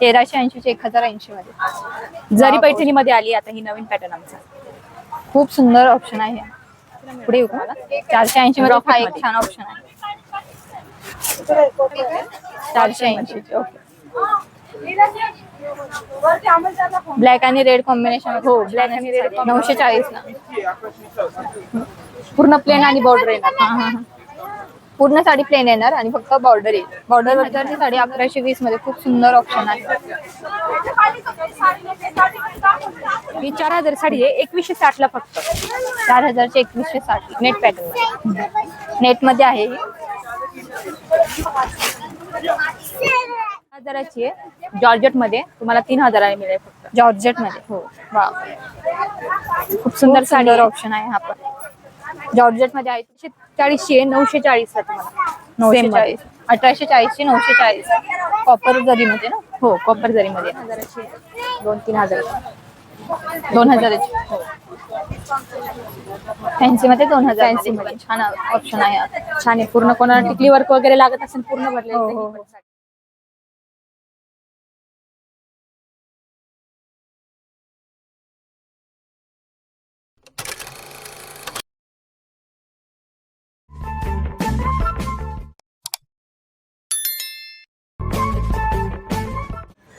तेराशे ऐंशी चे एक हजार ऐंशी मध्ये जरी पैठणी मध्ये आली आता ही नवीन पॅटर्न आमचा. खूप सुंदर ऑप्शन आहे पुढे येऊ का चारशे ऐंशी मध्ये हा एक. छान ऑप्शन आहे. चारशे ऐंशी ओके. ब्लॅक आणि रेड कॉम्बिनेशन हो ब्लॅक आणि रेड नऊशे चाळीस ला पूर्ण प्लेन आणि बॉर्डर येणार हा, हा, हा. पूर्ण साडी प्लेन येणार आणि फक्त बॉर्डर येईल. बॉर्डर वरची साडी अकराशे वीसमध्ये खूप सुंदर ऑप्शन आहे. ही चार हजार साडी आहे एकवीसशे साठ ला फक्त. चार हजारचे एकवीसशे साठ. नेट पॅटर्न नेटमध्ये आहे ही. हजाराची आहे. जॉर्जेटमध्ये. तुम्हाला तीन हजाराला मिळेल फक्त. जॉर्जेटमध्ये. हो. वा खूप सुंदर साडी आहे. ऑप्शन आहे हा पण. जॉर्जेटमध्ये आहे. चाळीसची आहे नऊशे चाळीस ला तुम्हाला. नऊशे Same. चाळीस. अठराशे चाळीस ची नऊशे चाळीस. कॉपर जरी मध्ये ना? हो कॉपर जरी मध्ये दोन तीन हजार दोन हजाराची. फॅन्सी मध्ये दोन हजार फॅन्सी मध्ये. छान ऑप्शन आहे. हा. छान आहे. पूर्ण कोणाला टिकली वर्क वगैरे लागत असेल पूर्ण भरले हो, हो, हो.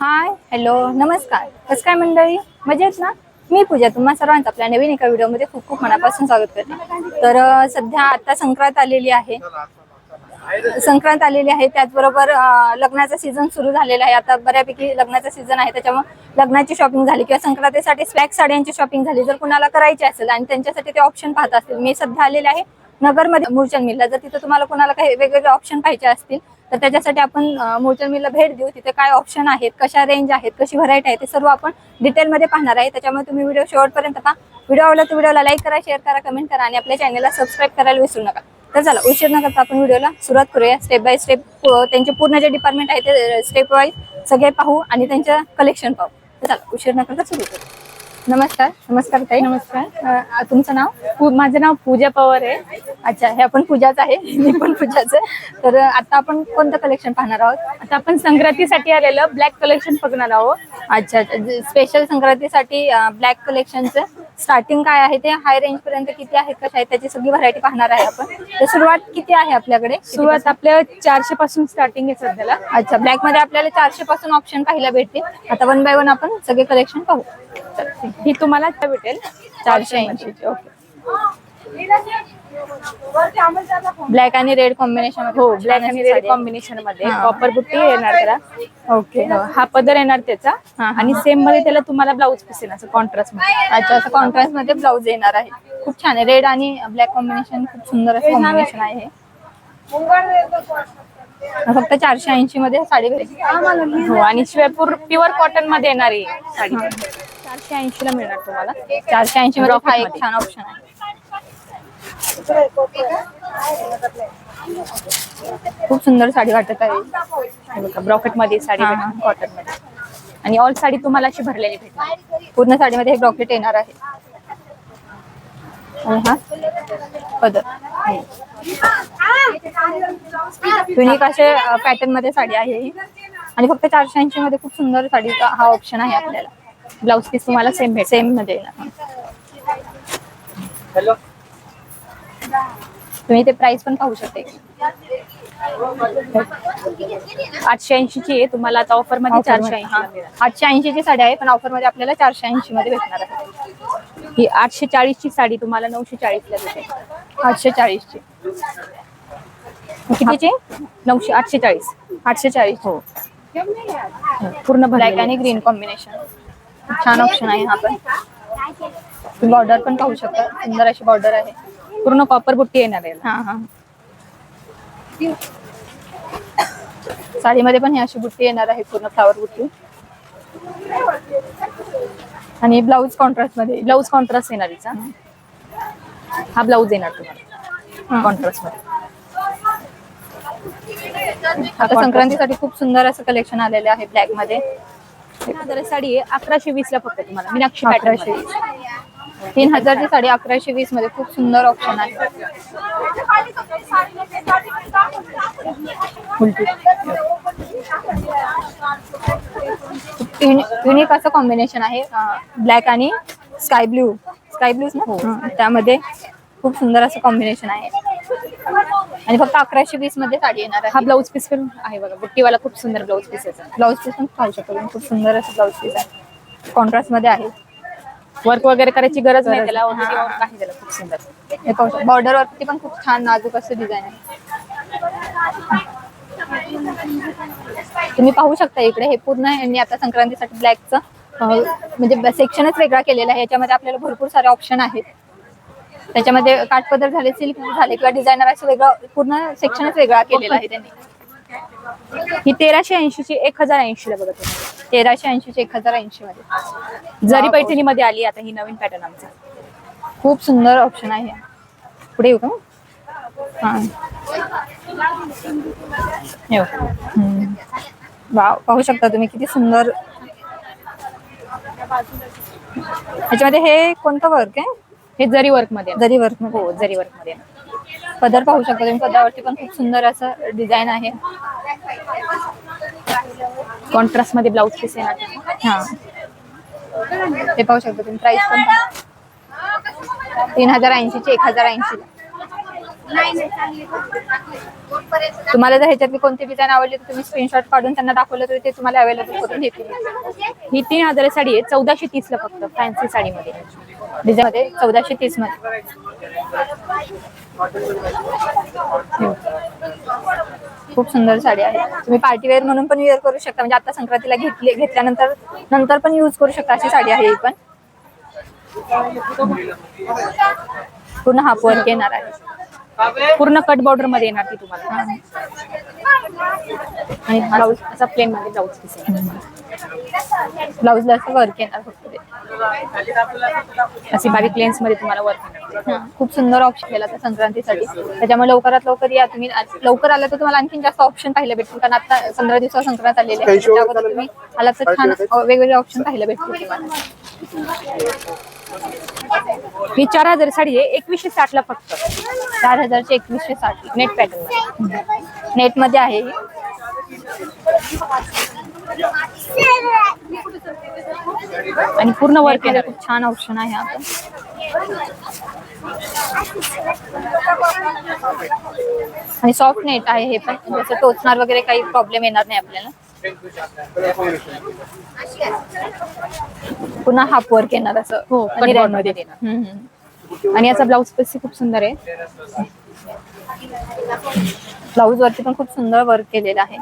हाय हॅलो नमस्कार. कसं काय मंडळी? मजेत ना? मी पूजा तुम्हा सर्वांचं आपल्या नवीन एका व्हिडिओमध्ये खूप खूप मनापासून स्वागत करते. तर सध्या आता संक्रांत आलेली आहे. संक्रांत आलेली आहे त्याचबरोबर लग्नाचा सीझन सुरू झालेला आहे. आता बऱ्यापैकी लग्नाचा सीझन आहे त्याच्यामुळे लग्नाची शॉपिंग झाली किंवा संक्रांतीसाठी स्वॅग साड्यांची शॉपिंग झाली. जर कुणाला करायची असेल आणि त्यांच्यासाठी ते ऑप्शन पाहत असतील. मी सध्या आलेले आहे नगरमध्ये. मूर्चन मिलला. जर तिथं तुम्हाला कुणाला काही वेगवेगळे ऑप्शन पाहिजे असतील तर त्याच्यासाठी आपण अं, मिलला भेट देऊ. तिथे काय ऑप्शन आहेत कशा रेंज आहेत कशी व्हरायटी आहे ते सर्व आपण डिटेलमध्ये पाहणार आहे. त्याच्यामुळे तुम्ही व्हिडिओ शेवटपर्यंत पहा. व्हिडिओ आवडला तर व्हिडिओला लाईक करा शेअर करा कमेंट करा आणि आपल्या चॅनलला सबस्क्राईब करायला विसरू नका. तर चला उशीर न करता आपण व्हिडिओला सुरुवात करूया. स्टेप बाय स्टेप त्यांचे पूर्ण जे डिपार्टमेंट आहे ते स्टेप वाईज सगळे पाहू आणि त्यांचं कलेक्शन पाहू. तर चला उशीर न करता सुरू करू. नमस्कार नमस्कार ताई. नमस्कार. अं, तुमचं नाव? पू- माझं नाव पूजा पवार आहे. अच्छा हे आपण पूजाच आहे. मी पण पूजाच आहे. तर आता आपण कोणतं कलेक्शन पाहणार आहोत? आता आपण संक्रांतीसाठी आलेलं ब्लॅक कलेक्शन बघणार आहोत. अच्छा स्पेशल संक्रांतीसाठी ब्लॅक कलेक्शनचं स्टार्टिंग काय आहे? ते हाय रेंज पर्यंत किती आहेत कशा आहेत त्याची सगळी व्हरायटी पाहणार आहे आपण. तर सुरुवात किती आहे आपल्याकडे? सुरुवात आपल्या चारशे पासून स्टार्टिंग आहे सध्याला. अच्छा ब्लॅकमध्ये आपल्याला चारशे पासून ऑप्शन पाहायला भेटतील. आता वन बाय वन आपण सगळे कलेक्शन पाहू. तर ही तुम्हाला भेटेल. चारशे ऐंशी. ओके. ब्लॅक आणि रेड कॉम्बिनेशन हो ब्लॅक आणि रेड कॉम्बिनेशनमध्ये. कॉपर बुट्टी येणार त्याला. ओके. हा. पदर येणार त्याचा. आणि सेममध्ये त्याला तुम्हाला ब्लाऊज पीस येणार असं कॉन्ट्रास्टमध्ये. अच्छा असं कॉन्ट्रास्टमध्ये ब्लाऊज येणार आहे. खूप छान आहे. रेड आणि ब्लॅक कॉम्बिनेशन खूप सुंदर असं कॉम्बिनेशन आहे हे. फक्त चारशे ऐंशी मध्ये साडी भेटेल. हो आणि शिवाय प्युअर कॉटनमध्ये येणार आहे साडी. चारशे ऐंशी ला मिळणार तुम्हाला. चारशे ऐंशी मध्ये हा एक. छान ऑप्शन आहे. खूप सुंदर साडी वाटत आहे. ब्रॉकेटमध्ये साडी. कॉटनमध्ये. आणि ऑल साडी तुम्हाला अशी भरलेली भेटणार. पूर्ण साडीमध्ये हे ब्रॉकेट येणार आहे. हा पदर. युनिक असे पॅटर्नमध्ये साडी आहे ही. आणि फक्त चारशे ऐंशी मध्ये खूप सुंदर साडीचा हा ऑप्शन आहे आपल्याला. ब्लाऊज पीस तुम्हाला सेम भेट सेममध्ये येणार. तुम्ही ते प्राइस पण पाहू शकते. आठशे ऐंशी ची आहे. तुम्हाला आता ऑफरमध्ये चारशे ऐंशी हा. आठशे ऐंशी ची साडी आहे पण ऑफरमध्ये आपल्याला चारशे ऐंशी मध्ये भेटणार आहे. ही आठशे चाळीस ची साडी तुम्हाला नऊशे चाळीस ला भेटेल आठशे चाळीस ची कितीची? नऊशे आठशे चाळीस. आठशे चाळीस. हो. पूर्ण ब्लॅक आणि ग्रीन कॉम्बिनेशन छान ऑप्शन आहे हा पण बॉर्डर पण पाहू शकता. सुंदर अशी बॉर्डर आहे. पूर्ण कॉपर बुट्टी येणार आहे हा हा. साडीमध्ये पण ही अशी बुट्टी येणार आहे पूर्ण फ्लावर बुट्टी. आणि ब्लाऊज कॉन्ट्रास्टमध्ये ब्लाऊज कॉन्ट्रास्ट येणार हिचा हा ब्लाऊज येणार तुम्हाला. कॉन्ट्रास्टमध्ये. आता संक्रांतीसाठी खूप सुंदर असं कलेक्शन आलेले आहे ब्लॅकमध्ये. हजार साडी आहे अकराशे वीस ला फक्त तुम्हाला मीनाक्षी अकराशे तीन हजारची साडी अकराशे वीसमध्ये खूप सुंदर ऑप्शन आहे. युनिक असं कॉम्बिनेशन आहे ब्लॅक आणि स्काय ब्ल्यू स्काय ब्लू ना? हं, त्यामध्ये खूप सुंदर असं कॉम्बिनेशन आहे. आणि फक्त अकराशे वीसमध्ये साडी येणार हा आहे ब्लाऊज पीस पण आहे बघा. बुट्टीवाला खूप सुंदर ब्लाऊज पीस आहे. ब्लाऊज पीस पण पाहू शकतो. खूप सुंदर असं ब्लाऊज पीस आहे. कॉन्ट्रास्टमध्ये आहे. वर्क वगैरे करायची गरज नाही. त्याला नाही. हा. त्याला. खूप सुंदर. हे बॉर्डर वरती पण खूप छान नाजूक असं डिझाईन आहे. तुम्ही पाहू शकता इकडे. हे पूर्ण यांनी आता संक्रांतीसाठी ब्लॅकचं म्हणजे सेक्शनच वेगळा केलेला आहे. याच्यामध्ये आपल्याला भरपूर सारे ऑप्शन आहेत. त्याच्यामध्ये काठपदर झाले सिल्क झाले किंवा डिझायनर असं वेगळं पूर्ण सेक्शनच वेगळा केलेला आहे त्यांनी. ही तेराशे ऐंशी ची एक हजार ऐंशी ला बघा तुम्ही. तेराशे ऐंशी चे एक हजार ऐंशी मध्ये. जरी पैठणी मध्ये आली आता ही नवीन पॅटर्न आमचा. खूप सुंदर ऑप्शन आहे. पुढे येऊ का. वाव पाहू शकता तुम्ही किती सुंदर. याच्यामध्ये हे कोणतं वर्क आहे? हे जरी वर्कमध्ये. जरी वर्क हो जरी वर्कमध्ये. पदर पाहू शकता तुम्ही पदरावरती पण खूप सुंदर असं डिझाईन आहे. कॉन्ट्रास्टमध्ये ब्लाऊज पीस येणार. हा. हे पाहू शकता तुम्ही प्राइस पण. तीन हजार ऐंशी चे एक हजार ऐंशी. तुम्हाला जर ह्याच्यातली कोणती डिझाईन आवडली तर तुम्ही स्क्रीनशॉट काढून त्यांना दाखवलं तरी ते तुम्हाला अवेलेबल करून देतील. ही तीन हजार साडी आहे चौदाशे तीस ला फक्त फॅन्सी साडीमध्ये. डिझाईन मध्ये चौदाशे तीसमध्ये. खूप सुंदर साडी आहे. तुम्ही पार्टी वेअर म्हणून पण वेअर करू शकता. म्हणजे आता संक्रांतीला घेतली घेतल्यानंतर नंतर पण यूज करू शकता अशी साडी आहे ही पण. पूर्ण हाफ वर्क येणार आहे. पूर्ण कट बॉर्डरमध्ये येणार ती तुम्हाला. आणि ब्लाऊज असा प्लेन मध्ये ब्लाऊज ब्लाऊजला असं वर्क येणार फक्त. अशी बारीक लेन्समध्ये तुम्हाला वर्क हा, खूप सुंदर ऑप्शन केला त्या संक्रांतीसाठी. त्याच्यामुळे लवकरात लवकर या. तुम्ही लवकर आला तर तुम्हाला आणखीन जास्त ऑप्शन पाहायला भेटतील. कारण आता पंधरा दिवसावर संक्रांत आलेले आहे. तुम्ही आला तर छान वेगवेगळे ऑप्शन पाहायला भेटतील तुम्हाला. ही चार हजार साडी आहे. एकवीसशे साठ ला फक्त. चार हजारचे एकवीसशे साठ. नेट पॅटर्न नेटमध्ये आहे ही. आणि पूर्ण वर्क येणार खूप छान ऑप्शन आहे आपण आणि सॉफ्ट नेट आहे हे पण. जसं टोचणार वगैरे काही प्रॉब्लेम येणार नाही आपल्याला. पुन्हा हाफ वर्क येणार असं. हो. आणि याचा ब्लाऊज पीस खूप सुंदर आहे. ब्लाऊज वरती पण खूप सुंदर वर्क केलेलं आहे.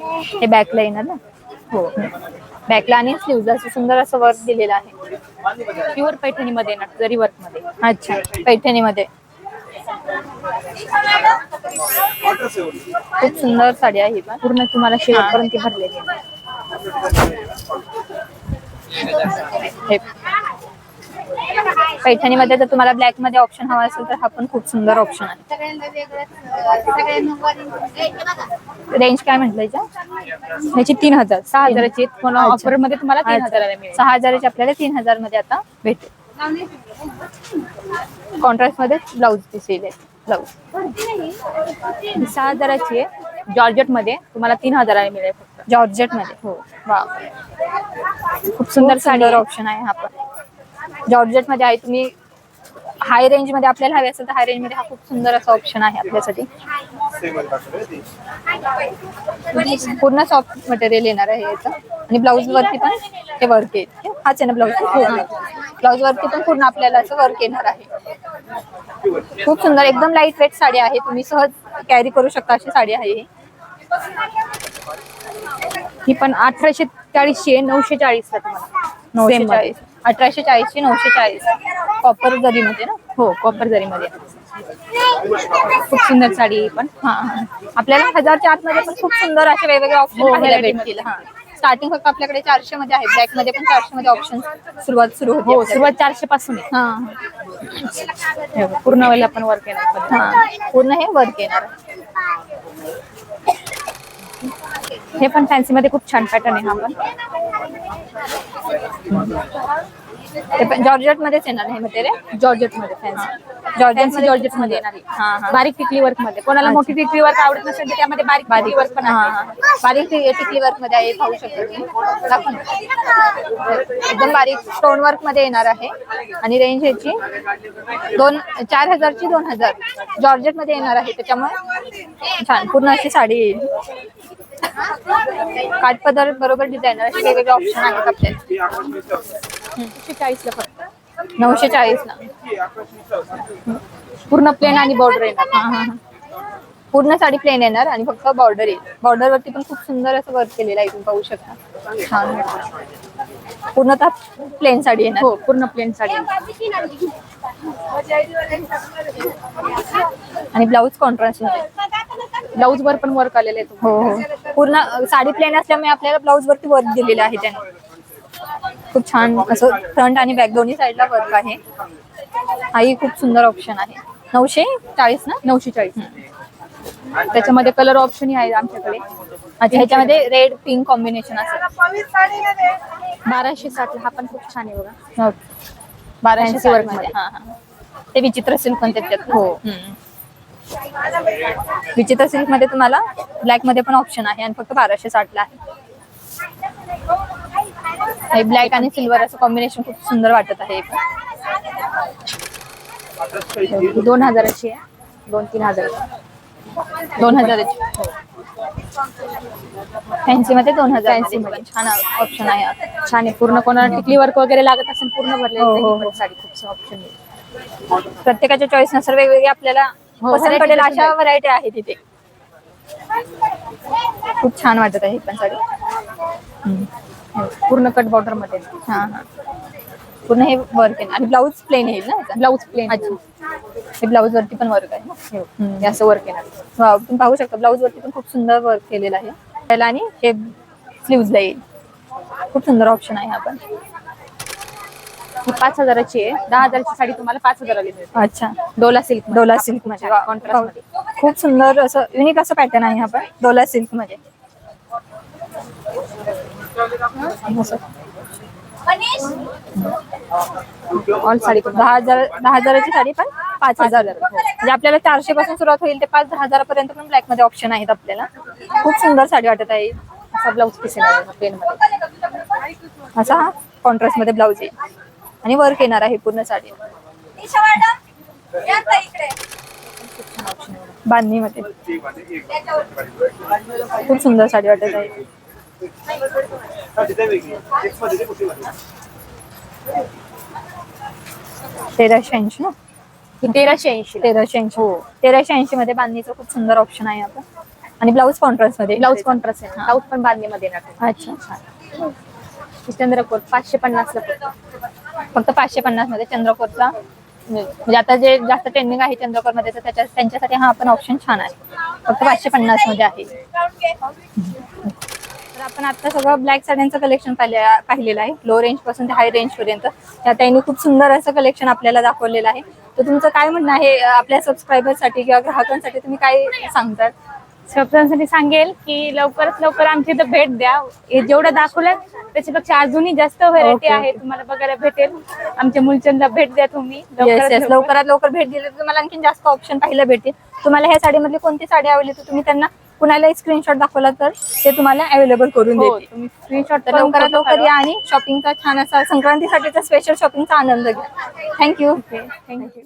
हे बॅकला येणार ना? हो. बॅकला आणि स्लीव्हला असं सुंदर असं वर्क दिलेलं आहे. प्युअर पैठणी मध्ये येणार जरी वर्कमध्ये. अच्छा. पैठणीमध्ये. खूप सुंदर साडी आहे पूर्ण तुम्हाला शेवटपर्यंत भरलेली आहे. हे पैठणीमध्ये जर तुम्हाला ब्लॅकमध्ये ऑप्शन हवा असेल तर हा पण खूप सुंदर ऑप्शन आहे. रेंज काय म्हटलं ह्याची तीन हजार. सहा हजाराची. ऑफरमध्ये तुम्हाला तीन मिळेल. सहा हजाराची आपल्याला तीन हजारमध्ये आता भेटेल. कॉन्ट्रास्टमध्ये ब्लाऊज पीस येईल ब्लाऊज सहा हजाराची आहे. जॉर्जेटमध्ये तुम्हाला तीन हजाराला मिळेल जॉर्जेटमध्ये हो. वा खूप सुंदर साडी सुंदर आहे. ऑप्शन आहे हा पण. जॉर्जेटमध्ये आहे तुम्ही हाय रेंजमध्ये आपल्याला हवे असेल तर हाय रेंजमध्ये हा खूप सुंदर असा ऑप्शन आहे आपल्यासाठी. पूर्ण सॉफ्ट मटेरियल येणार आहे याचं. आणि ब्लाऊज वरती पण हे वर्क येईल. हाच आहे ना ब्लाऊज ब्लाऊज वरती पण पूर्ण आपल्याला असं वर्क येणार आहे. खूप सुंदर. एकदम लाइट वेट साडी आहे. तुम्ही सहज कॅरी करू शकता अशी साडी आहे ही. ही पण अठराशे चाळीसची आहे. नऊशे चाळीस तुम्हाला. नऊशे. चाळीस. अठराशे चाळीस ची नऊशे चाळीस. कॉपर जरीमध्ये ना? हो कॉपर जरी मध्ये खूप सुंदर साडी ही पण. हा हा. आपल्याला हजारच्या आतमध्ये पण खूप सुंदर असे वेगवेगळे ऑप्शन हो, variety भेटतील. हा. स्टार्टिंग फक्त आपल्याकडे चारशे मध्ये आहे ब्लॅकमध्ये पण चारशे मध्ये ऑप्शन सुरुवात सुरू होते हो. सुरुवात चारशे पासून आहे. हा हे. पूर्ण वेळेला पण वर्क येणार हा. पूर्ण हे वर्क येणार आहे. हे पण फॅन्सी मध्ये खूप छान पॅटर्न आहे हा पण. ते पण जॉर्जेट मध्येच येणार हे मटेरियल जॉर्जेटमध्ये फॅन्सी जॉर्जेट जॉर्जेटमध्ये येणार बारीक टिकली वर्कमध्ये कोणाला मोठी टिकली वर्क आवडत नसेल तर त्यामध्ये बारीक बारीक. वर्क पण आहे. बारीक टिकली वर्कमध्ये आहे पाहू शकता. एकदम बारीक स्टोन वर्कमध्ये येणार आहे. आणि रेंज ह्याची दोन चार हजारची दोन हजार. जॉर्जेटमध्ये येणार आहे त्याच्यामुळे छान. पूर्ण अशी साडी येईल. काठपदर बरोबर डिझायनर असे वेगवेगळे ऑप्शन आहेत आपल्याला. एकशे चाळीसला फक्त. नऊशे चाळीस ला. पूर्ण प्लेन आणि बॉर्डर येणार. हा, हा, हा. पूर्ण साडी प्लेन येणार आणि फक्त बॉर्डर येईल. बॉर्डर वरती पण खूप सुंदर असं वर्क केलेलं आहे तुम्ही पाहू शकता. छान पूर्णतः प्लेन साडी येणार. हो पूर्ण प्लेन साडी. आणि ब्लाऊज कॉन्ट्रास्टमध्ये. ब्लाऊज वर पण वर्क आलेले आहे हो हो. पूर्ण साडी प्लेन असल्यामुळे आपल्याला ब्लाऊज वरती वर्क दिलेलं आहे त्याने. खूप छान असं फ्रंट आणि बॅक दोन्ही साईडला वर्क आहे. हाही खूप सुंदर ऑप्शन आहे. नऊशे चाळीस ना? नऊशे चाळीस. त्याच्यामध्ये कलर ऑप्शनही आहे आमच्याकडे. अच्छा ह्याच्यामध्ये रेड पिंक कॉम्बिनेशन असेल. बाराशे साठला हा पण खूप छान आहे बघा. बाराशे वर्कमध्ये. हा, हा. ते विचित्र सिल्क पण त्याच्यात. हो. विचित्र सिल्कमध्ये तुम्हाला ब्लॅकमध्ये पण ऑप्शन आहे आणि फक्त बाराशे साठ ला आहे ब्लॅक आणि सिल्वर असं कॉम्बिनेशन खूप सुंदर वाटत आहे. दोन हजाराची आहे. दोन तीन हजार दोन हजाराची. फॅन्सी मध्ये दोन हजार. फॅन्सी मध्ये छान ऑप्शन आहे. छान आहे. पूर्ण कोणाला टिकली वर्क वगैरे लागत असेल पूर्ण भरले हो, हो, हो. साडी खूप ऑप्शन आहे. प्रत्येकाच्या चॉईसनुसार वेगवेगळे आपल्याला पसंत variety पडेल अशा. व्हरायटी आहे तिथे. खूप छान वाटत आहे ही पण साडी. पूर्ण कट बॉर्डरमध्ये. हा हा. पूर्ण हे वर्क आहे. आणि ब्लाऊज प्लेन येईल ना? ब्लाऊज प्लेन अच्छा. हे ब्लाऊज वरती पण वर्क आहे ना? हे. असं वर्क येणार. तुम्ही पाहू शकता ब्लाऊज वरती पण खूप सुंदर वर्क केलेलं आहे. त्याला आणि हे स्लीव्हजला येईल. खूप सुंदर ऑप्शन आहे हा पण. ही पाच हजाराची आहे. दहा हजाराची साडी तुम्हाला पाच हजाराला मिळते. अच्छा. डोला सिल्क डोला सिल्कमध्ये. वा, कॉन्ट्रास्टमध्ये. खूप सुंदर असं युनिक असं पॅटर्न आहे हा पण. डोला सिल्कमध्ये. ऑल साडी दहा हजार दहा हजाराची साडी पण पाच हजार. म्हणजे आपल्याला चारशे पासून सुरुवात होईल ते पाच दहा हजारापर्यंत पण ब्लॅकमध्ये ऑप्शन आहेत आपल्याला. खूप सुंदर साडी वाटत आहे. असा ब्लाऊज पीस येणार प्लेन मध्ये. असा हा कॉन्ट्रास्टमध्ये ब्लाऊज येईल आणि वर्क येणार आहे पूर्ण साडी. बांधणी मध्ये खूप सुंदर साडी वाटत आहे. तेराशे ऐंशी ना? तेराशे ऐंशी तेराशे ऐंशी. हो. तेराशे ऐंशी मध्ये बांधणीचं खूप सुंदर ऑप्शन आहे आपण आणि ब्लाऊज कॉन्ट्रास्टमध्ये ब्लाऊज कॉन्ट्रास्ट आहे. ब्लाऊज पण बांधणी मध्ये येणार अच्छा. चंद्रकोर पाचशे पन्नास फक्त पाचशे पन्नासमध्ये चंद्रपूरचा. म्हणजे आता जे जास्त ट्रेंडिंग आहे चंद्रपूरमध्ये तर त्याच्या त्यांच्यासाठी हा पण ऑप्शन छान आहे. फक्त पाचशे पन्नासमध्ये आहे. तर आपण आता सगळं ब्लॅक साड्यांचं कलेक्शन पाहिलेलं आहे. लो रेंजपासून ते हाय रेंज पर्यंत. त्या त्यांनी खूप सुंदर असं कलेक्शन आपल्याला दाखवलेलं आहे. तर तुमचं काय म्हणणं आहे आपल्या सबस्क्रायबरसाठी किंवा ग्राहकांसाठी तुम्ही काय सांगतात सबस्क्रायबरांसाठी सांगेल की लवकरात लवकर आमच्या इथं भेट द्या. हे जेवढं दाखवलं त्याच्यापेक्षा अजूनही जास्त व्हरायटी Okay, आहे okay. तुम्हाला बघायला भेटेल. आमच्या मुलचंदला भेट द्या तुम्ही. येस लवकरात येस लवकर. लवकरात लवकर भेट दिली तर तुम्हाला आणखी जास्त ऑप्शन पाहायला भेटतील तुम्हाला ह्या साडीमधली कोणती साडी आवडली तर तुम्ही त्यांना कुणालाही स्क्रीनशॉट दाखवला तर ते तुम्हाला अवेलेबल करून हो देतील. तुम्ही स्क्रीनशॉट तर लवकरात लवकर या आणि शॉपिंगचा छान असा संक्रांतीसाठीचा स्पेशल शॉपिंगचा आनंद घ्या. Thank you thank you